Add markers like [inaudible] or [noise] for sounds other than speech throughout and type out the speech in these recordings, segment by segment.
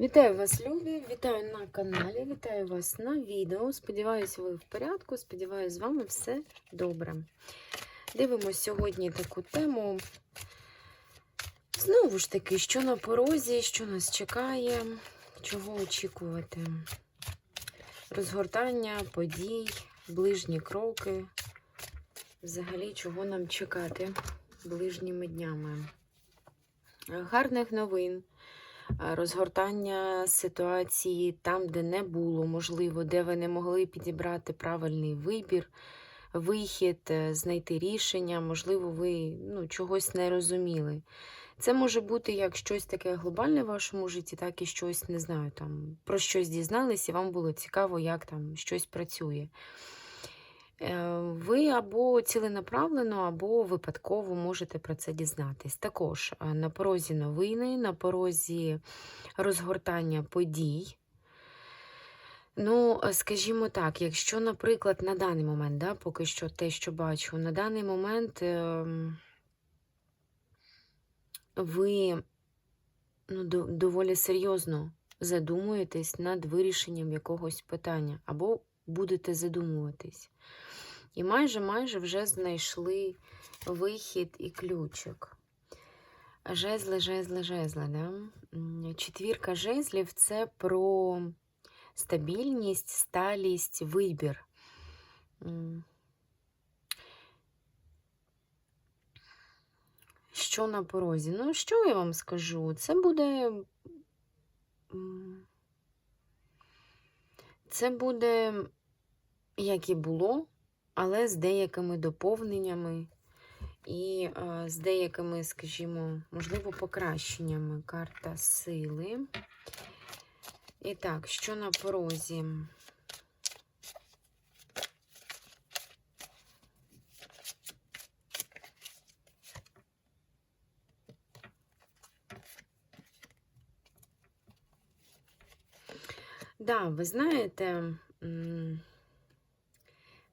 Вітаю вас, любі! Вітаю на каналі, вітаю вас на відео. Сподіваюся, ви в порядку. Сподіваюся, з вами все добре. Дивимось сьогодні таку тему. Знову ж таки, що на порозі, що нас чекає, чого очікувати. Розгортання, подій, ближні кроки. Взагалі, чого нам чекати ближніми днями. Гарних новин розгортання ситуації там, де не було можливо, де ви не могли підібрати правильний вибір, вихід, е, знайти рішення, можливо, ви ну, чогось не розуміли. Це може бути як щось таке глобальне в вашому житті, так і щось, не знаю, там, про щось дізнались, і вам було цікаво, як там щось працює. Е, Ви або ціленаправлено, або випадково можете про це дізнатись. Також е, на порозі новини, на порозі розгортання подій. Ну, скажімо так, якщо, наприклад, на даний момент, да, поки що те, що бачу, на даний момент ем, ви ну, доволі серйозно задумуєтесь над вирішенням якогось питання, або будете задумуватись. І майже майже вже знайшли вихід і ключик. Жезли, жезли, жезли. Да? Четвірка жезлів це про стабільність, сталість, вибір. Що на порозі? Ну, що я вам скажу? Це буде. Це буде, як і було, але з деякими доповненнями і е, з деякими, скажімо, можливо, покращеннями. Карта сили. І так, що на порозі? Да, ви знаєте,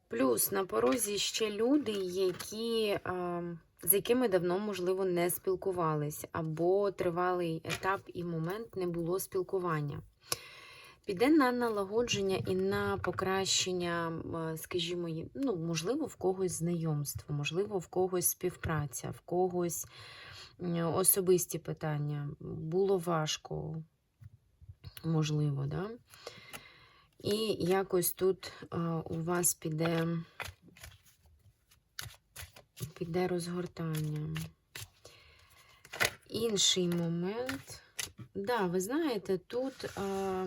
плюс на порозі ще люди, які, з якими давно, можливо, не спілкувались, або тривалий етап і момент не було спілкування. Піде на налагодження і на покращення, скажімо, ну, можливо, в когось знайомство, можливо, в когось співпраця, в когось особисті питання. Було важко, можливо, да? І якось тут у вас піде, піде розгортання. Інший момент. Да, ви знаєте, тут а,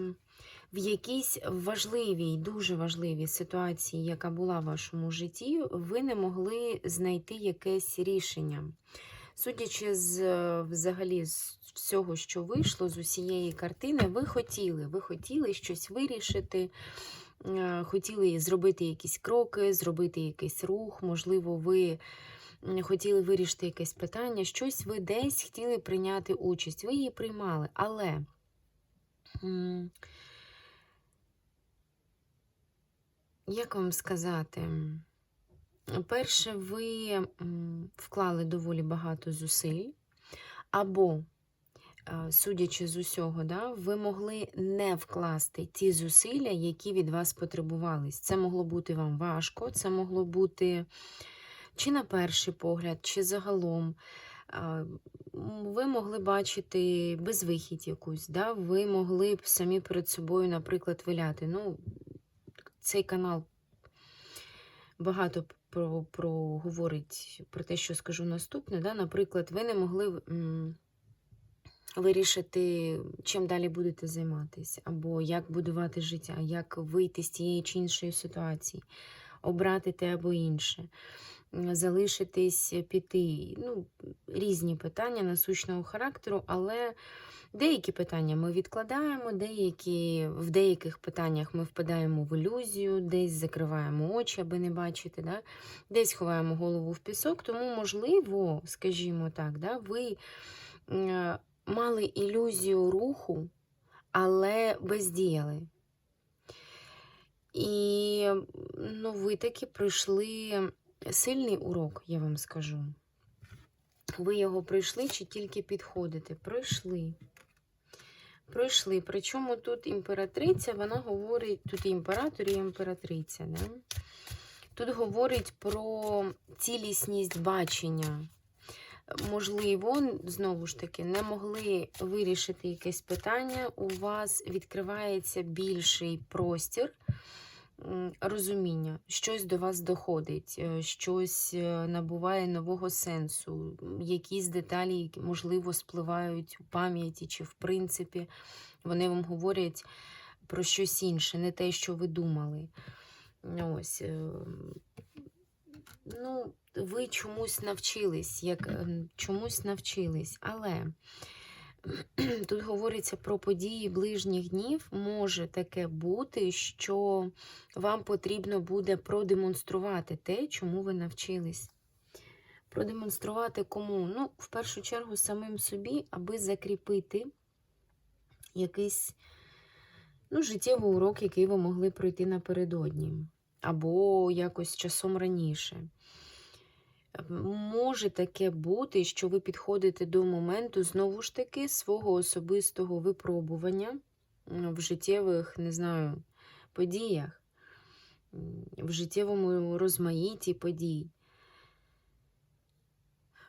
в якійсь важливій, дуже важливій ситуації, яка була в вашому житті, ви не могли знайти якесь рішення. Судячи з е, взагалі з всього, що вийшло, з усієї картини, ви хотіли, ви хотіли щось вирішити, е, хотіли зробити якісь кроки, зробити якийсь рух, можливо, ви хотіли вирішити якесь питання, щось ви десь хотіли прийняти участь, ви її приймали, але. Як вам сказати? Перше, ви вклали доволі багато зусиль, або, е, судячи з усього, да, ви могли не вкласти ті зусилля, які від вас потребувались. Це могло бути вам важко, це могло бути чи на перший погляд, чи загалом. Ви могли бачити безвихідь якусь, да? ви могли б самі перед собою, наприклад, виляти. Ну, цей канал багато про, про говорить про те, що скажу наступне. Да? Наприклад, ви не могли м, вирішити, чим далі будете займатися, або як будувати життя, як вийти з тієї чи іншої ситуації, обрати те або інше, залишитись, піти. Ну, різні питання насущного характеру, але. Деякі питання ми відкладаємо, деякі, в деяких питаннях ми впадаємо в ілюзію, десь закриваємо очі, аби не бачити, да? десь ховаємо голову в пісок. Тому, можливо, скажімо так, да, ви е, мали ілюзію руху, але бездіяли. І ну, ви таки пройшли сильний урок, я вам скажу. Ви його пройшли чи тільки підходите? Пройшли. Пройшли. Причому тут імператриця, вона говорить, тут і імператор, і імператриця. Да? Тут говорить про цілісність бачення. Можливо, знову ж таки, не могли вирішити якесь питання, у вас відкривається більший простір розуміння, щось до вас доходить, е, щось е, набуває нового сенсу, якісь деталі, можливо, спливають у пам'яті, чи в принципі вони вам говорять про щось інше, не те, що ви думали. Ось. е, Ну, ви чомусь навчились, як ем, чомусь навчились, але [clears throat] тут говориться про події ближніх днів. Може таке бути, що вам потрібно буде продемонструвати те, чому ви навчились. Продемонструвати кому? Ну, в першу чергу, самим собі, аби закріпити якийсь ну, життєвий урок, який ви могли пройти напередодні, або якось часом раніше. Може таке бути, що ви підходите до моменту знову ж таки свого особистого випробування в життєвих, не знаю, подіях, в життєвому розмаїтті подій.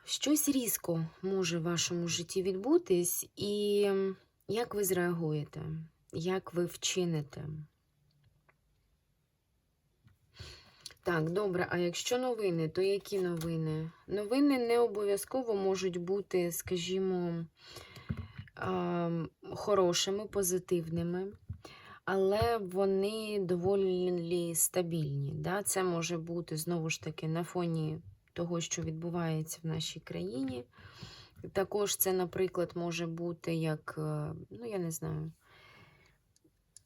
Щось різко може в вашому житті відбутись, і як ви зреагуєте, як ви вчините? Так, добре, а якщо новини, то які новини? Новини не обов'язково можуть бути, скажімо, хорошими, позитивними, але вони доволі стабільні. Да? Це може бути, знову ж таки, на фоні того, що відбувається в нашій країні. Також це, наприклад, може бути як, е, ну, я не знаю,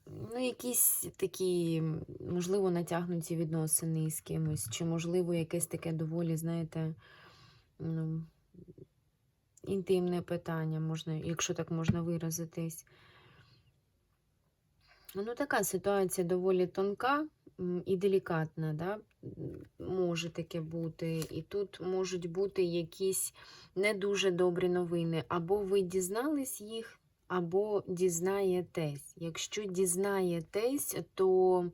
ну, якісь такі, можливо, натягнуті відносини з кимось, чи, можливо, якесь таке доволі, знаєте, ну, інтимне питання, можна, якщо так можна виразитись. Ну, така ситуація доволі тонка і делікатна, да? може таке бути. І тут можуть бути якісь не дуже добрі новини. Або ви дізнались їх, або дізнаєтесь. Якщо дізнаєтесь, то,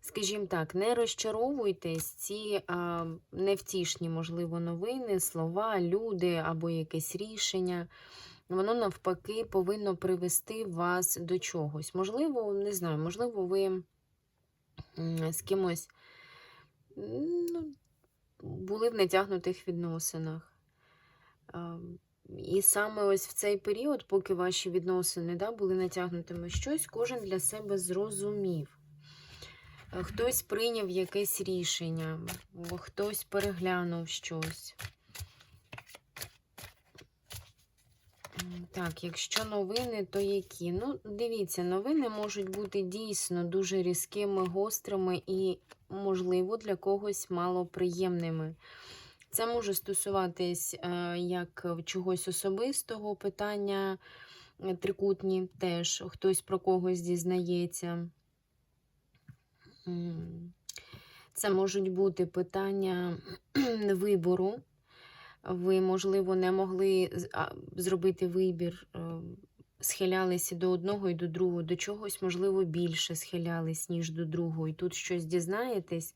скажімо так, не розчаровуйтесь ці а, невтішні, можливо, новини, слова, люди або якесь рішення. Воно навпаки повинно привести вас до чогось. Можливо, не знаю, можливо, ви з кимось ну, були в натягнутих відносинах. І саме ось в цей період, поки ваші відносини да, були натягнутими щось, кожен для себе зрозумів. Е, Хтось прийняв якесь рішення, хтось переглянув щось. Так, якщо новини, то які? Ну, дивіться, новини можуть бути дійсно дуже різкими, гострими і, можливо, для когось малоприємними. Це може стосуватись е, як чогось особистого питання, е, трикутні теж, хтось про когось дізнається. Це можуть бути питання [clears throat] вибору. Ви, можливо, не могли зробити вибір, е, схилялися до одного і до другого, до чогось, можливо, більше схилялись, ніж до другого. І тут щось дізнаєтесь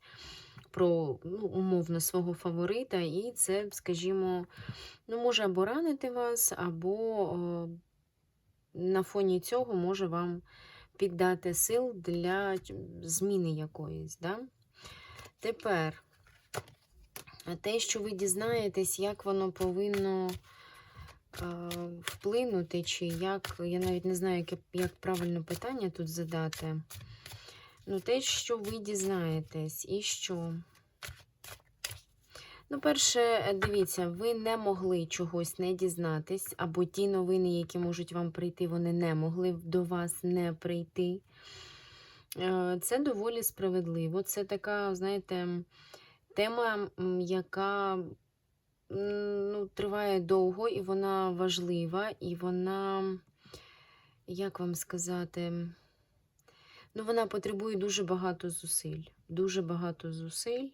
про ну, умовно свого фаворита, і це, скажімо, ну, може або ранити вас, або е, на фоні цього може вам піддати сил для зміни якоїсь. Да? Тепер те, що ви дізнаєтесь, як воно повинно е, вплинути, чи як, я навіть не знаю, як, як правильно питання тут задати. Ну, те, що ви дізнаєтесь, і що. Ну, перше, е, дивіться, ви не могли чогось не дізнатись, або ті новини, які можуть вам прийти, вони не могли до вас не прийти. Е, Це доволі справедливо. Це така, знаєте, тема, яка ну, триває довго, і вона важлива, і вона, як вам сказати, ну, вона потребує дуже багато зусиль. Дуже багато зусиль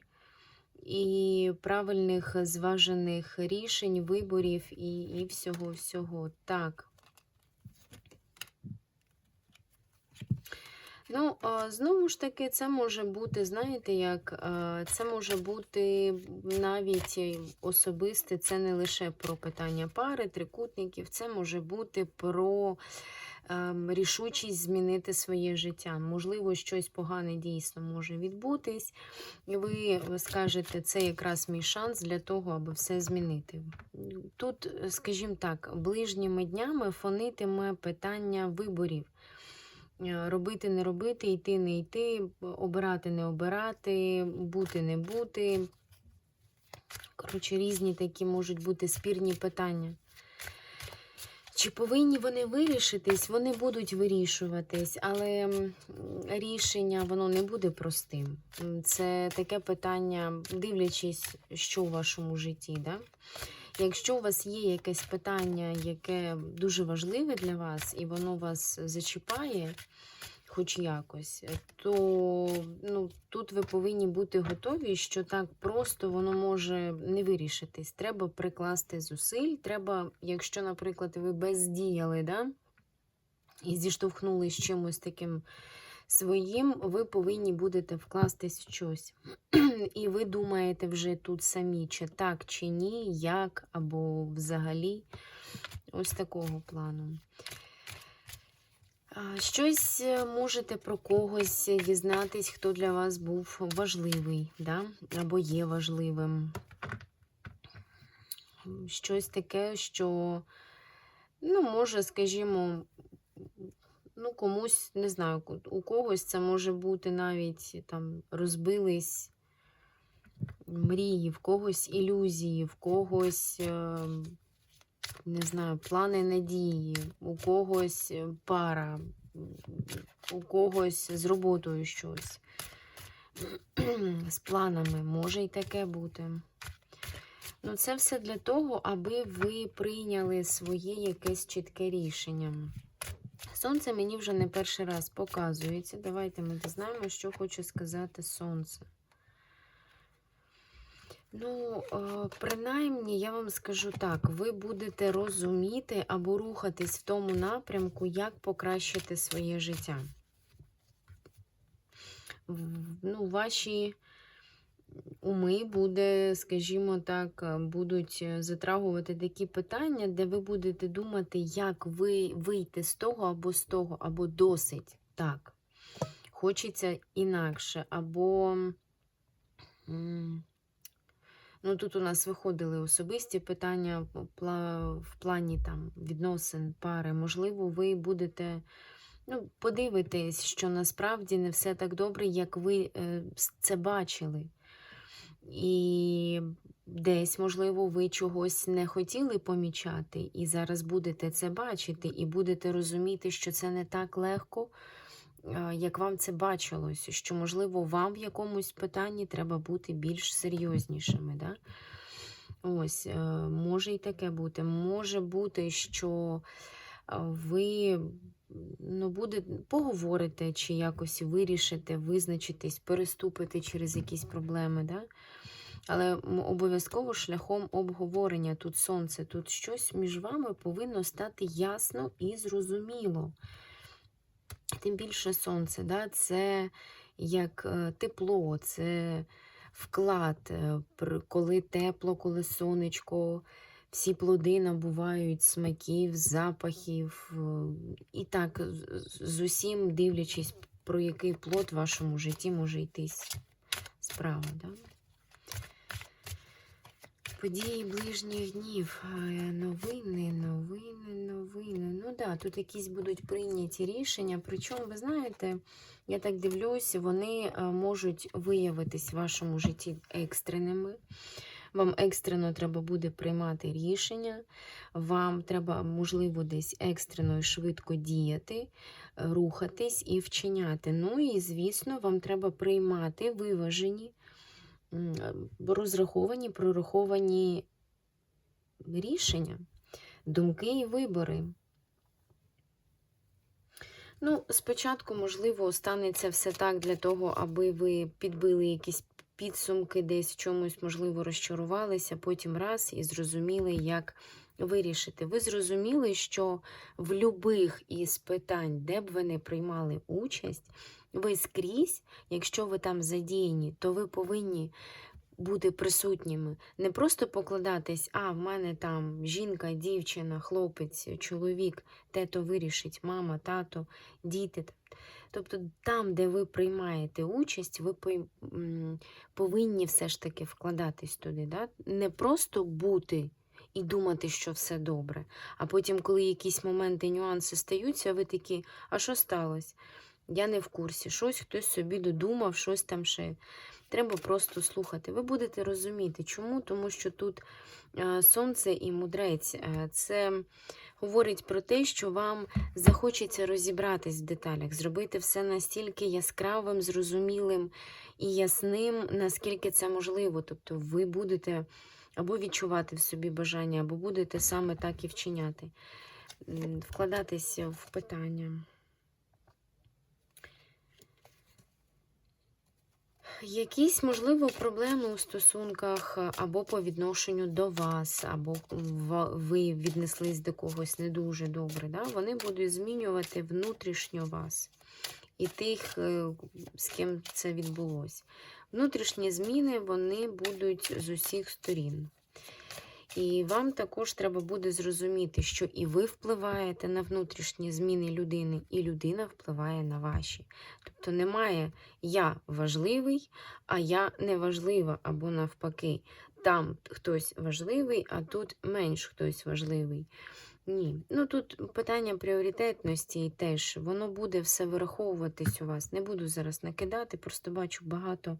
і правильних зважених рішень, виборів і, і всього-всього. Так. Ну, знову ж таки, це може бути, знаєте, як це може бути навіть особисте, це не лише про питання пари, трикутників, це може бути про рішучість змінити своє життя. Можливо, щось погане дійсно може відбутись, і ви скажете, це якраз мій шанс для того, аби все змінити. Тут, скажімо так, ближніми днями фонитиме питання виборів. Е, Робити, не робити, йти, не йти, обирати, не обирати, бути, не бути. Коротше, різні такі можуть бути спірні питання. Чи повинні вони вирішитись? Вони будуть вирішуватись, але рішення воно не буде простим. Це таке питання, дивлячись, що в вашому житті. Да? Якщо у вас є якесь питання, яке дуже важливе для вас, і воно вас зачіпає, хоч якось, то ну, тут ви повинні бути готові, що так просто воно може не вирішитись. Треба прикласти зусиль. Треба, якщо, наприклад, ви бездіяли, да? і зіштовхнулися з чимось таким своїм, ви повинні будете вкластись в щось. [clears throat] І ви думаєте вже тут самі, чи так, чи ні, як, або взагалі. Ось такого плану. Щось е, можете про когось дізнатись, хто для вас був важливий, да? або є важливим. Щось таке, що, ну, може, скажімо, ну, комусь, не знаю, у когось це може бути навіть там розбились мрії, в когось ілюзії, в когось, е, не знаю, плани надії, у когось е, пара, у когось з роботою щось, з планами, може і таке бути. Ну, це все для того, аби ви прийняли своє якесь чітке рішення. Сонце мені вже не перший раз показується. Давайте ми дізнаємо, що хоче сказати сонце. Ну, е, принаймні, я вам скажу так: ви будете розуміти або рухатись в тому напрямку, як покращити своє життя. Ну, ваші уми буде, скажімо так, е, будуть е, затрагувати такі питання, де ви будете думати, як ви вийти з того або з того, або досить так. Хочеться інакше, або. Ну, тут у нас виходили особисті питання в плані там, відносин, пари. Можливо, ви будете ну, подивитесь, що насправді не все так добре, як ви е, це бачили. І десь, можливо, ви чогось не хотіли помічати, і зараз будете це бачити, і будете розуміти, що це не так легко, як вам це бачилось, що, можливо, вам в якомусь питанні треба бути більш серйознішими. Да? Ось, е, може і таке бути. Може бути, що ви ну, буде, поговорите чи якось вирішите, визначитесь, переступите через якісь проблеми. Да? Але обов'язково шляхом обговорення тут сонце, тут щось між вами повинно стати ясно і зрозуміло. Тим більше сонце, да, це як е, тепло, це вклад, е, коли тепло, коли сонечко, всі плоди набувають смаків, запахів. е, І так, з- усім дивлячись, про який плод в вашому житті може йтись справа. Да? Події ближніх днів, е, новини, новини, новини. Ну да, тут якісь будуть прийняті рішення. Причому, ви знаєте, я так дивлюсь, вони е, можуть виявитись в вашому житті екстреними. Вам екстрено треба буде приймати рішення, вам треба, можливо, десь екстрено і швидко діяти, рухатись і вчиняти. Ну і, звісно, вам треба приймати виважені розраховані, прораховані рішення, думки і вибори. Ну, спочатку, можливо, станеться все так для того, аби ви підбили якісь підсумки, десь в чомусь, можливо, розчарувалися, потім раз і зрозуміли, як вирішити. Ви зрозуміли, що в любих із питань, де б ви не приймали участь, ви скрізь, якщо ви там задіяні, то ви повинні бути присутніми. Не просто покладатись, а в мене там жінка, дівчина, хлопець, чоловік, тето вирішить, мама, тато, діти. Тобто там, де ви приймаєте участь, ви повинні все ж таки вкладатись туди. Да? Не просто бути і думати, що все добре. А потім, коли якісь моменти, нюанси стаються, ви такі, а що сталося? Я не в курсі, щось хтось собі додумав, щось там ще. Треба просто слухати. Ви будете розуміти, чому? Тому що тут е, сонце і мудрець. Е, це говорить про те, що вам захочеться розібратись в деталях, зробити все настільки яскравим, зрозумілим і ясним, наскільки це можливо. Тобто ви будете або відчувати в собі бажання, або будете саме так і вчиняти, вкладатися в питання. Якісь, можливо, проблеми у стосунках або по відношенню до вас, або ви віднеслись до когось не дуже добре, да? вони будуть змінювати внутрішньо вас і тих, е, з ким це відбулося. Внутрішні зміни вони будуть з усіх сторін. І вам також треба буде зрозуміти, що і ви впливаєте на внутрішні зміни людини, і людина впливає на ваші. Тобто немає я важливий, а я не важлива, або навпаки, там хтось важливий, а тут менш хтось важливий. Ні. Ну тут питання пріоритетності теж, воно буде все вираховуватись у вас. Не буду зараз накидати, просто бачу багато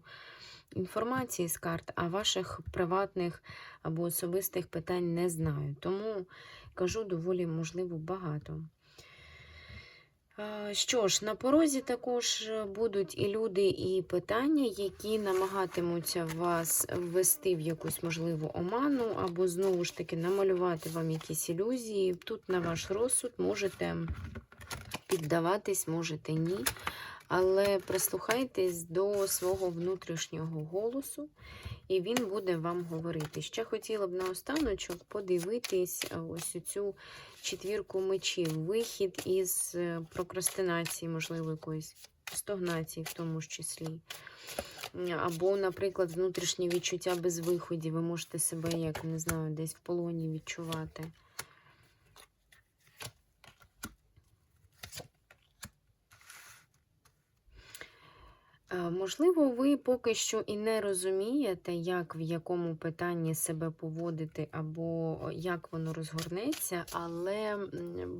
інформації з карт, а ваших приватних або особистих питань не знаю. Тому кажу доволі, можливо, багато. Що ж, на порозі також будуть і люди, і питання, які намагатимуться вас ввести в якусь можливу оману, або знову ж таки намалювати вам якісь ілюзії. Тут на ваш розсуд можете піддаватись, можете ні. Але прислухайтесь до свого внутрішнього голосу, і він буде вам говорити. Ще хотіла б наостаночок подивитись е, ось цю четвірку мечів, вихід із е, прокрастинації, можливо, якоїсь стогнації, в тому ж числі. Або, наприклад, внутрішнє відчуття без виходів. Ви можете себе, як не знаю, десь в полоні відчувати. Можливо, ви поки що і не розумієте, як в якому питанні себе поводити, або як воно розгорнеться, але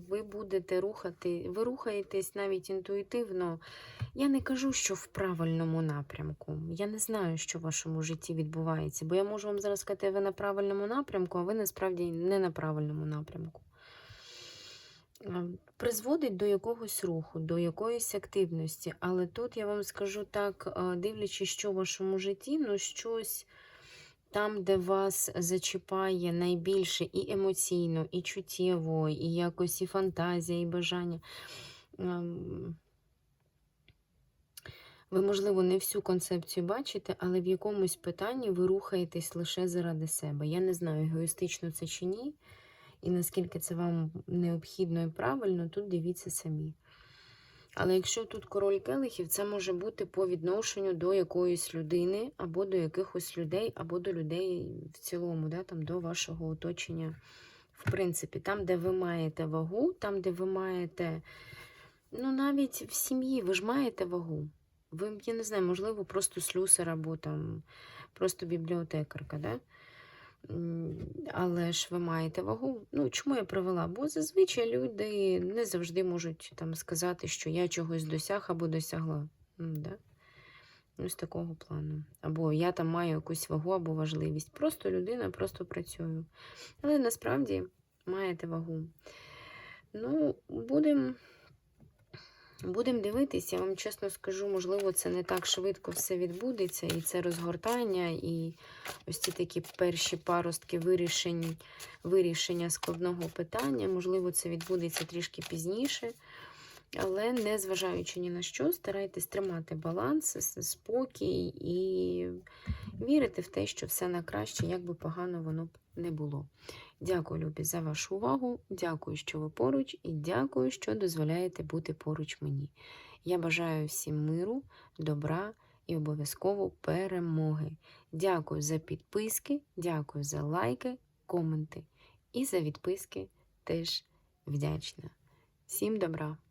ви будете рухати, ви рухаєтесь навіть інтуїтивно. Я не кажу, що в правильному напрямку. Я не знаю, що в вашому житті відбувається, бо я можу вам зараз сказати, ви на правильному напрямку, а ви насправді не на правильному напрямку. Призводить до якогось руху, до якоїсь активності. Але тут я вам скажу так, дивлячись, що в вашому житті, ну щось там, де вас зачіпає найбільше і емоційно, і чуттєво, і якось і фантазія, і бажання. ем, Ви, можливо, не всю концепцію бачите, але в якомусь питанні ви рухаєтесь лише заради себе. Я не знаю, егоїстично це чи ні. І наскільки це вам необхідно і правильно, тут дивіться самі. Але якщо тут король келихів, це може бути по відношенню до якоїсь людини, або до якихось людей, або до людей в цілому, да, там, до вашого оточення. В принципі, там, де ви маєте вагу, там, де ви маєте, ну, навіть в сім'ї ви ж маєте вагу. Ви, я не знаю, можливо, просто слюсар або там просто бібліотекарка, да? Але ж ви маєте вагу. Ну, чому я привела? Бо зазвичай люди не завжди можуть там сказати, що я чогось досяг або досягла. Да? Ну, з такого плану. Або я там маю якусь вагу або важливість. Просто людина, просто працюю. Але насправді маєте вагу. Ну, будемо. Будемо дивитися, я вам чесно скажу, можливо, це не так швидко все відбудеться, і це розгортання, і ось ці такі перші паростки вирішень, вирішення складного питання. Можливо, це відбудеться трішки пізніше. Але не зважаючи ні на що, старайтесь тримати баланс, спокій і вірити в те, що все на краще, як би погано воно не було. Дякую, Любі, за вашу увагу. Дякую, що ви поруч, і дякую, що дозволяєте бути поруч мені. Я бажаю всім миру, добра і обов'язково перемоги. Дякую за підписки, дякую за лайки, коменти і за відписки теж вдячна. Всім добра!